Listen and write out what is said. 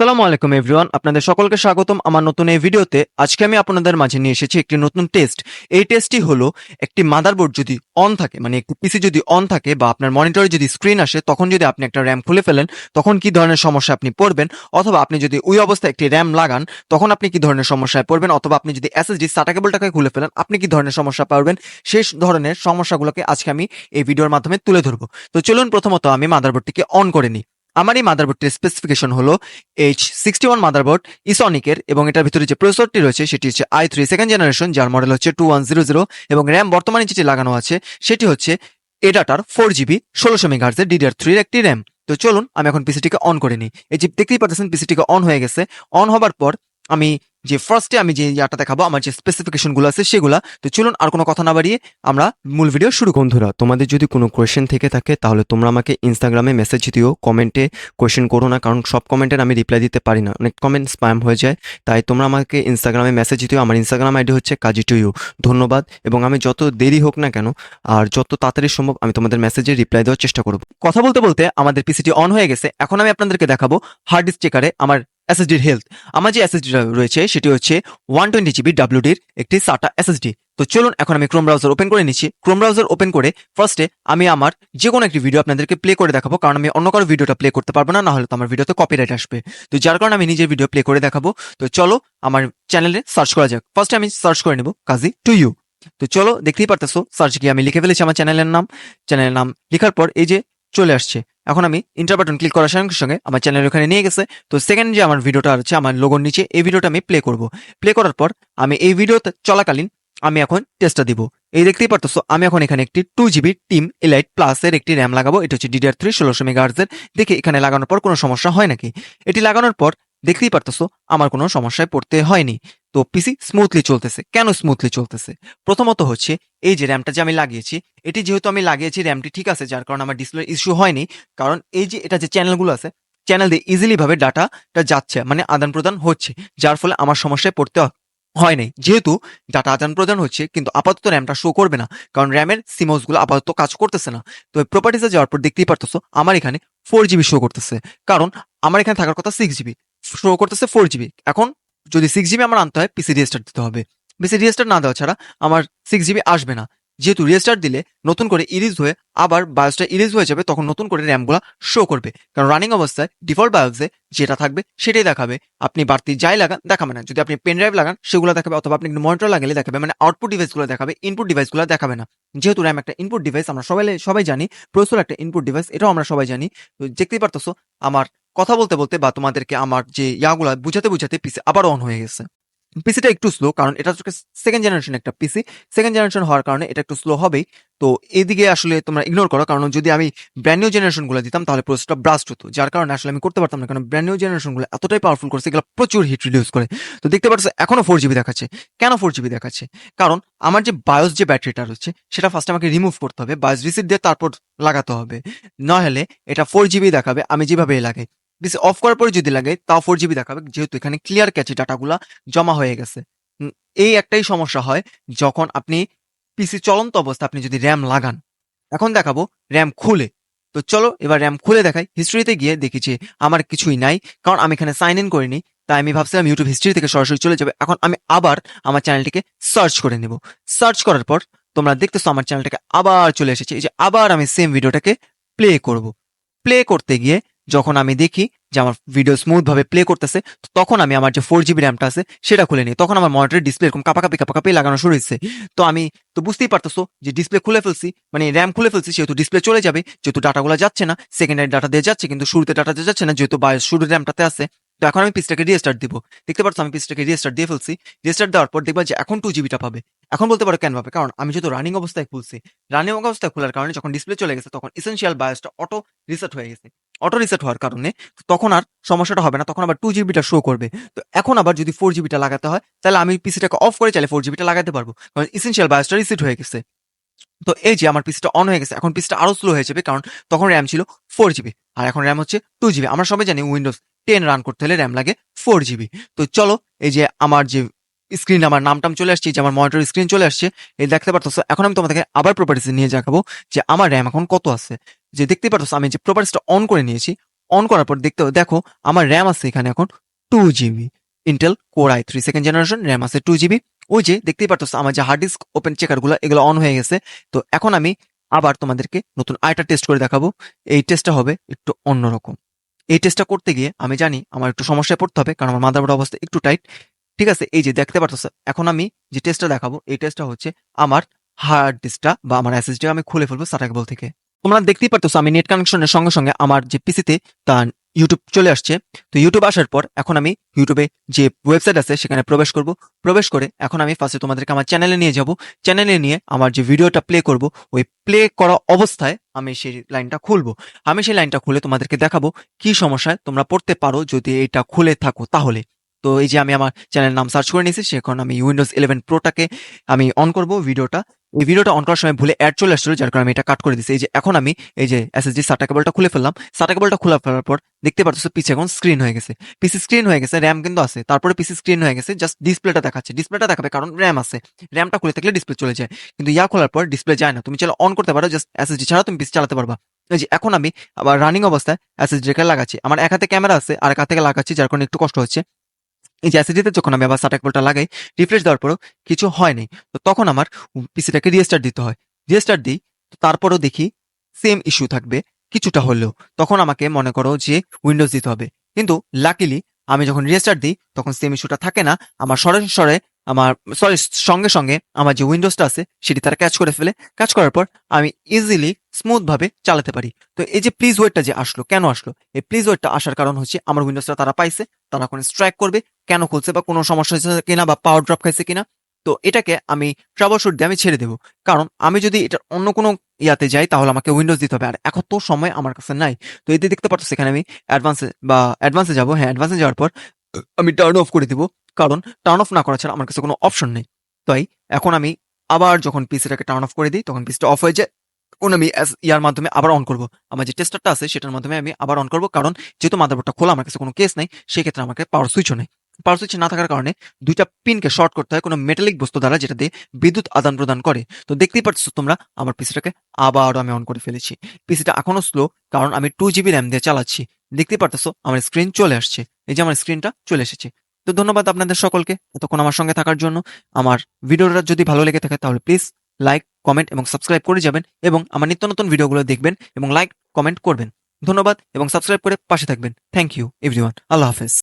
আসসালামু আলাইকুম এভরিওয়ান আপনাদের সকলকে স্বাগতম আমার নতুন এই ভিডিওতে। আজকে আমি আপনাদের মাঝে নিয়ে এসেছি একটি নতুন টেস্ট এই টেস্টটি হলো একটি মাদারবোর্ড যদি অন থাকে মানে একটি পিসি যদি অন থাকে বা আপনার মনিটরে যদি স্ক্রিন আসে, তখন যদি আপনি একটা র্যাম খুলে ফেলেন, তখন কি ধরনের সমস্যা আপনি পড়বেন? অথবা আপনি যদি ওই অবস্থায় একটি র্যাম লাগান, তখন আপনি কি ধরনের সমস্যায় পড়বেন? অথবা আপনি যদি এসএসডি সাটা কেবলটাকে খুলে ফেলেন, আপনি কি ধরনের সমস্যা পাবেন সেই ধরনের সমস্যাগুলোকে আজকে আমি এই ভিডিওর মাধ্যমে তুলে ধরবো। তো চলুন প্রথমত আমি মাদারবোর্ডটিকে অন করে নিই। আমার এই মাদারবোর্ডটির স্পেসিফিকেশন হলো এইচ সিক্সটি ওয়ান মাদারবোর্ড ইসনিকের এবং এটার ভিতরে যে প্রসেসরটি রয়েছে সেটি হচ্ছে আই থ্রি সেকেন্ড জেনারেশন যার মডেল হচ্ছে টু ওয়ান জিরো জিরো এবং র্যাম বর্তমানে যেটি লাগানো আছে সেটি হচ্ছে এডাটার ফোর জিবি ষোলোশো মেঘার্সের ডিডিআর থ্রির একটি র্যাম তো চলুন, আমি এখন পিসিটিকে অন করে নিই। এই যে দেখতেই পাচ্ছেন পিসিটিকে অন হয়ে গেছে। অন হবার পর আমি যে ফার্স্টে আমি যে ইয়াটা দেখাবো আমার যে স্পেসিফিকেশনগুলো আছে সেগুলো। তো চলুন আর কোনো কথা না বাড়িয়ে আমরা মূল ভিডিও শুরু বন্ধুরা তোমাদের যদি কোনো কোয়েশ্চেন থেকে থাকে তাহলে তোমরা আমাকে ইনস্টাগ্রামে মেসেজ দিও কমেন্টে কোয়েশ্চেন করো না কারণ সব কমেন্টের আমি রিপ্লাই দিতে পারি না। অনেক কমেন্ট স্প্যাম হয়ে যায় তাই তোমরা আমাকে ইনস্টাগ্রামে মেসেজ দিও। আমার ইনস্টাগ্রাম আইডি হচ্ছে কাজি টু ইউ ধন্যবাদ এবং আমি যত দেরি হোক না কেন আর যত তাড়াতাড়ি সম্ভব আমি তোমাদের মেসেজে রিপ্লাই দেওয়ার চেষ্টা করব। কথা বলতে বলতে আমাদের পিসিটি অন হয়ে গেছে। এখন আমি আপনাদেরকে দেখাবো হার্ড ডিস্ক চেকারে আমার এসএসডির হেলথ আমার যে এসএসডি রয়েছে, সেটি হচ্ছে ওয়ান টোয়েন্টি জিবি ডাব্লিউডির একটি সাটা এসএসডি তো চলুন, এখন আমি ক্রোম ব্রাউজার ওপেন করে নিচ্ছি। ক্রোম ব্রাউজার ওপেন করে ফার্স্টে আমি আমার যে কোনো একটি ভিডিও আপনাদেরকে প্লে করে দেখাবো, কারণ আমি অন্য কারও ভিডিওটা প্লে করতে পারব না, নাহলে তো আমার ভিডিওতে কপিরাইট আসবে। তো যার কারণে আমি নিজের ভিডিও প্লে করে দেখাবো। তো চলো, আমার চ্যানেলে সার্চ করা যাক। ফার্স্টে আমি সার্চ করে নেব, কাজী টু ইউ তো চলো, দেখতেই পারতেছো সার্চ গিয়ে আমি লিখে ফেলেছি আমার চ্যানেলের নাম। চ্যানেলের নাম লেখার পর এই যে চলে আসছে। এখন আমি ইন্টার বাটন ক্লিক করার সঙ্গে সঙ্গে আমার চ্যানেল ওখানে নিয়ে গেছে। তো সেকেন্ড যে আমার ভিডিওটা আছে আমার লোগোর নিচে, এই ভিডিওটা আমি প্লে করব। প্লে করার পর আমি এই ভিডিও চলাকালীন আমি এখন টেস্টটা দিব। এই দেখতেই পারতেছো, আমি এখন এখানে একটি টু জিবি টিম এলাইট প্লাসের একটি র্যাম লাগাবো। এটা হচ্ছে ডিডিআর থ্রি ষোলোশো মেগাহার্জের দেখে এখানে লাগানোর পর কোনো সমস্যা হয় নাকি? এটি লাগানোর পর দেখতেই পারতেছো, আমার কোনো সমস্যায় পড়তে হয়নি। তো পিসি স্মুথলি চলতেছে। কেন স্মুথলি চলতেছে? প্রথমত হচ্ছে, এই যে র্যামটা যে আমি লাগিয়েছি, এটি যেহেতু আমি লাগিয়েছি, র্যামটি ঠিক আছে, যার কারণে আমার ডিসপ্লে ইস্যু হয়নি। কারণ এই যে এটা যে চ্যানেলগুলো আছে চ্যানেল দিয়ে ইজিলিভাবে ডাটাটা যাচ্ছে মানে আদান প্রদান হচ্ছে, যার ফলে আমার সমস্যায় পড়তে হয় নাই যেহেতু ডাটা আদান প্রদান হচ্ছে, কিন্তু আপাতত র্যামটা শো করবে না, কারণ র্যামের সিমোসগুলো আপাতত কাজ করতেছে না। তো প্রপার্টিসে যাওয়ার পর দেখতেই পারতেছো, আমার এখানে ফোর জিবি শো করতেছে। কারণ আমার এখানে থাকার কথা সিক্স জিবি শো করতেছে ফোর জিবি এখন যদি সিক্স জিবি আমার আনতে হয় পিসি রিস্টার্ট দিতে হবে। পিসি রিস্টার্ট না দেওয়া ছাড়া আমার সিক্স জিবি আসবে না। যেহেতু রিস্টার্ট দিলে নতুন করে ইরিজ হয়ে আবার বায়োসটা ইরিজ হয়ে যাবে, তখন নতুন করে র্যামগুলো শো করবে। কারণ রানিং অবস্থায় ডিফল্ট বায়োসে যেটা থাকবে সেটাই দেখাবে। আপনি বাড়তি যাই লাগান, দেখাবে না। যদি আপনি পেন ড্রাইভ লাগান, সেগুলো দেখাবে, অথবা আপনি একটু মনিটর লাগালে দেখাবে মানে আউটপুট ডিভাইসগুলো দেখাবে ইনপুট ডিভাইসগুলো দেখাবে না। যেহেতু র্যাম একটা ইনপুট ডিভাইস আমরা সবাই সবাই জানি প্রসেসর একটা ইনপুট ডিভাইস এটাও আমরা সবাই জানি। তো দেখতেই পারতেছো, আমার কথা বলতে বলতে বা তোমাদেরকে আমার যে ইয়াগুলা বুঝাতে বুঝাতে পিসি আবার অন হয়ে গেছে। পিসিটা একটু স্লো কারণ এটা হচ্ছে সেকেন্ড জেনারেশন একটা পিসি সেকেন্ড জেনারেশন হওয়ার কারণে এটা একটু স্লো হবেই। তো এদিকে আসলে তোমরা ইগনোর করো, কারণ যদি আমি ব্র্যান্ড নিউ জেনারেশনগুলো দিতাম, তাহলে প্রসেসটা ব্রাস্ট হতো। যার কারণে আসলে আমি করতে পারতাম না, কারণ ব্র্যান্ড নিউ জেনারেশনগুলো এতটাই পাওয়ারফুল করছে, এগুলো প্রচুর হিট রিডিউস করে। তো দেখতে পাচ্ছ, এখনও ফোর জিবি দেখাচ্ছে। কেন ফোর জিবি দেখাচ্ছে? কারণ আমার যে বায়োস যে ব্যাটারিটা রয়েছে, সেটা ফার্স্ট আমাকে রিমুভ করতে হবে বায়োস রিসিট দিয়ে তারপর লাগাতে হবে। নহেলে এটা ফোর জিবি দেখাবে, আমি যেভাবে লাগাই। পিসি অফ করার পরে যদি লাগে, তাও ফোর জিবি দেখাবে। যেহেতু এখানে ক্লিয়ার ক্যাচে ডাটাগুলা জমা হয়ে গেছে। এই একটাই সমস্যা হয়, যখন আপনি পিসি চলন্ত অবস্থা আপনি যদি র্যাম লাগান। এখন দেখাবো র্যাম খুলে। তো চলো, এবার র্যাম খুলে দেখাই। হিস্ট্রিতে গিয়ে দেখি যে আমার কিছুই নাই, কারণ আমি এখানে সাইন ইন করিনি। তাই আমি ভাবছিলাম ইউটিউব হিস্ট্রি থেকে সরাসরি চলে যাবে। এখন আমি আবার আমার চ্যানেলটিকে সার্চ করে নেব। সার্চ করার পর তোমরা দেখতেছো আমার চ্যানেলটাকে আবার চলে এসেছে। এই যে আবার আমি সেম ভিডিওটাকে প্লে করব। প্লে করতে গিয়ে যখন আমি দেখি যে আমার ভিডিও স্মুথভাবে প্লে করতেছে, তখন আমি আমার যে ফোর জিবি র্যামটা আছে, সেটা খুলে নিই। তখন আমার মনিটরের ডিসপ্লে এরকম কাপাকাপি কাপাকাপি লাগানো শুরু হয়েছে। তো আমি তো বুঝতেই পারতেছো যে ডিসপ্লে খুলে ফেলছি মানে র্যাম খুলে ফেলছি, সেহেতু ডিসপ্লে চলে যাবে, যেহেতু ডাটাগুলো যাচ্ছে না সেকেন্ডারি ডাটা দিয়ে যাচ্ছে, কিন্তু শুরুতে ডাটা দিয়ে যাচ্ছে না, যেহেতু বায়োস শুরু র্যামটাতে আছে, তো এখন আমি পিসটাকে রিস্টার্ট দিব। দেখতে পাচ্ছ আমি পিসটাকে রিস্টার্ট দিয়ে ফেলছি। রিস্টার্ট দেওয়ার পর দেখবা যে এখন টু জিবিটা পাবে। এখন বলতে পারো কেন পাবে কারণ আমি যেহেতু রানিং অবস্থায় খুলছি রানিং অবস্থায় খোলার কারণে যখন ডিসপ্লে চলে গেছে, তখন ইসেন্সিয়াল বায়োসটা অটো রিসেট হয়ে গেছে। অটো রিসেট হওয়ার কারণে তখন আর সমস্যাটা হবে না, তখন আবার টু জিবিটা শো করবে। তো এখন আবার যদি ফোর জিবিটা লাগাতে হয়, তাহলে আমি পিসিটাকে অফ করে চাইলে ফোর জিবিটা লাগাতে পারব, কারণ ইসেন্সিয়াল বায়োসটা রিসেট হয়ে গেছে। তো এই যে আমার পিসিটা অন হয়ে গেছে, এখন পিসিটা আরও স্লো হয়ে যাবে, কারণ তখন র্যাম ছিল ফোর জিবি আর এখন র্যাম হচ্ছে টু জিবি আমরা সবাই জানি উইন্ডোজ টেন রান করতে হলে র্যাম লাগে ফোর জিবি তো চলো, এই যে আমার যে স্ক্রিন আমার নামটাম চলে আসছে যে আমার মনিটর স্ক্রিন চলে আসছে, এই দেখতে পারতেছো, এখন আমি তোমাদেরকে আবার প্রপার্টিসে নিয়ে দেখাবো যে আমার র্যাম এখন কত আছে। যে দেখতে পারতো আমি যে প্রপার্টিসটা অন করে নিয়েছি অন করার পর দেখতে, দেখো, আমার র্যাম আছে এখানে এখন two GB Intel core I three second generation RAM আছে টু জিবি ওই যে দেখতেই পারতো আমার যে হার্ড ডিস্ক ওপেন চেকারগুলো এগুলো অন হয়ে গেছে, তো এখন আমি আবার তোমাদেরকে নতুন আইটা টেস্ট করে দেখাবো, এই টেস্টটা হবে একটু অন্যরকম। এই টেস্টটা করতে গিয়ে, আমি জানি আমার একটু সমস্যায় পড়তে হবে, কারণ আমার মাদারবোর্ড অবস্থা একটু টাইট ঠিক আছে? এই যে দেখতে পারতো এখন আমি যে টেস্টটা দেখাবো, এই টেস্টটা হচ্ছে আমার হার্ড ডিস্কটা বা আমার এসএসডি আমি খুলে ফেলব সাটা কেবল থেকে। তোমরা দেখতেই পারতো আমি নেট কানেকশনের সঙ্গে সঙ্গে আমার যে পিসিতে তার ইউটিউব চলে আসছে। তো ইউটিউব আসার পর এখন আমি ইউটিউবে যে ওয়েবসাইট আছে, সেখানে প্রবেশ করব। প্রবেশ করে এখন আমি ফার্স্টে তোমাদেরকে আমার চ্যানেলে নিয়ে যাব। চ্যানেলে নিয়ে আমার যে ভিডিওটা প্লে করব, ওই প্লে করা অবস্থায় আমি সেই লাইনটা খুলবো। আমি সেই লাইনটা খুলে তোমাদেরকে দেখাবো কি সমস্যায় তোমরা পড়তে পারো যদি এটা খুলে থাকো তাহলে। তো এই যে আমি আমার চ্যানেল নাম সার্চ করে নিয়েছি, সেখন আমি উইন্ডোজ ইলেভেন প্রোটাকে আমি অন করব ভিডিওটা এই ভিডিওটা অন করার সময় ভুলে অ্যাড চলে আসছিল, যার কারণে আমি এটা কাট করে দিচ্ছি এই যে এখন আমি এই যে এসএসডি সাটা কেবলটা খুলে ফেললাম। সাটা কেবলটা খোলা ফেলার পর দেখতে পাচ্ছ পিছে এখন স্ক্রিন হয়ে গেছে। পিসি স্ক্রিন হয়ে গেছে র্যাম কিন্তু আছে। তারপরে পিসি স্ক্রিন হয়ে গেছে জাস্ট ডিসপ্লেটা দেখাচ্ছে। ডিসপ্লেটা দেখাবে কারণ র্যাম আছে। র্যামটা খুলে থাকলে ডিসপ্লে চলে যায়। কিন্তু ইয়া খোলার পর ডিসপ্লে যায় না। তুমি চাইলে অন করতে পারো জাস্ট এসএসডি ছাড়া তুমি পিসি চালাতে পারবা। যে এখন আমি আবার রানিং অবস্থায় এসএসডি কে লাগাচ্ছি। আমার এক হাতে ক্যামেরা আছে, আর এক হাতে লাগাচ্ছি, যার কারণে একটু কষ্ট হচ্ছে। এই যে অ্যাসিডিতে যখন আমি আবার সাটাক বলটা লাগাই রিফ্রেশ দেওয়ার পরও কিছু হয়নি তো তখন আমার পিসিটাকে রিস্টার্ট দিতে হয়। রিস্টার্ট দিই, তো তারপরও দেখি সেম ইস্যু থাকবে কিছুটা হলেও। তখন আমাকে মনে করো যে উইন্ডোজ দিতে হবে। কিন্তু লাকিলি আমি যখন রিস্টার্ট দিই, তখন সেম ইস্যুটা থাকে না। আমার সরাসরি আমার সরি সঙ্গে সঙ্গে আমার যে উইন্ডোজটা আছে, সেটি তারা ক্যাচ করে ফেলে। ক্যাচ করার পর আমি ইজিলি স্মুথভাবে চালাতে পারি। তো এই যে প্লিজ ওয়েটটা যে আসলো, কেন আসলো? এই প্লিজ ওয়েটটা আসার কারণ হচ্ছে আমার উইন্ডোজটা তারা পাইছে, তারা এখন স্ট্রাইক করবে, কেন খুলছে বা কোনো সমস্যা হয়েছে কিনা বা পাওয়ার ড্রপ খাইছে কিনা। তো এটাকে আমি ট্রাবল শুট দিয়ে আমি ছেড়ে দেবো। কারণ আমি যদি এটা অন্য কোনো ইয়াতে যাই, তাহলে আমাকে উইন্ডোজ দিতে হবে। আর এখন তো সময় আমার কাছে নাই। তো এতে দেখতে পাচ্ছ, সেখানে আমি অ্যাডভান্সে বা অ্যাডভান্সে যাব। হ্যাঁ অ্যাডভান্সে যাওয়ার পর আমি টার্ন অফ করে দিব, কারণ টার্ন অফ না করা ছাড়া আমার কাছে কোনো অপশন নেই। তাই এখন আমি আবার যখন পিসিটাকে টার্ন অফ করে দিই, তখন পিসিটা অফ হয়ে যায়। তখন আমি ইয়ার মাধ্যমে আবার অন করব। আমার যে টেস্টারটা আছে, সেটার মাধ্যমে আমি আবার অন করব, কারণ যেহেতু মাদারবোর্ডটা খোলা, আমার কাছে কোনো কেস নেই, সেক্ষেত্রে আমাকে পাওয়ার সুইচও নেই। পাওয়ার সুইচ না থাকার কারণে দুইটা পিনকে শর্ট করতে হয়, কোনো মেটালিক বস্তু দ্বারা, যেটা দিয়ে বিদ্যুৎ আদান প্রদান করে। তো দেখতেই পাচ্ছ তোমরা, আমার পিসিটাকে আবারও আমি অন করে ফেলেছি। পিসিটা এখনও স্লো কারণ আমি টু জিবি র্যাম দিয়ে চালাচ্ছি। দেখতেই পারতেছো, আমার স্ক্রিন চলে আসছে। এই যে আমার স্ক্রিনটা চলে এসেছে। তো ধন্যবাদ আপনাদের সকলকে এতক্ষণ আমার সঙ্গে থাকার জন্য। আমার ভিডিওটা যদি ভালো লেগে থাকে তাহলে প্লিজ লাইক কমেন্ট এবং সাবস্ক্রাইব করে যাবেন এবং আমার নিত্য নতুন ভিডিওগুলো দেখবেন এবং লাইক কমেন্ট করবেন। ধন্যবাদ এবং সাবস্ক্রাইব করে পাশে থাকবেন। থ্যাংক ইউ এভরিওয়ান আল্লাহ হাফেজ।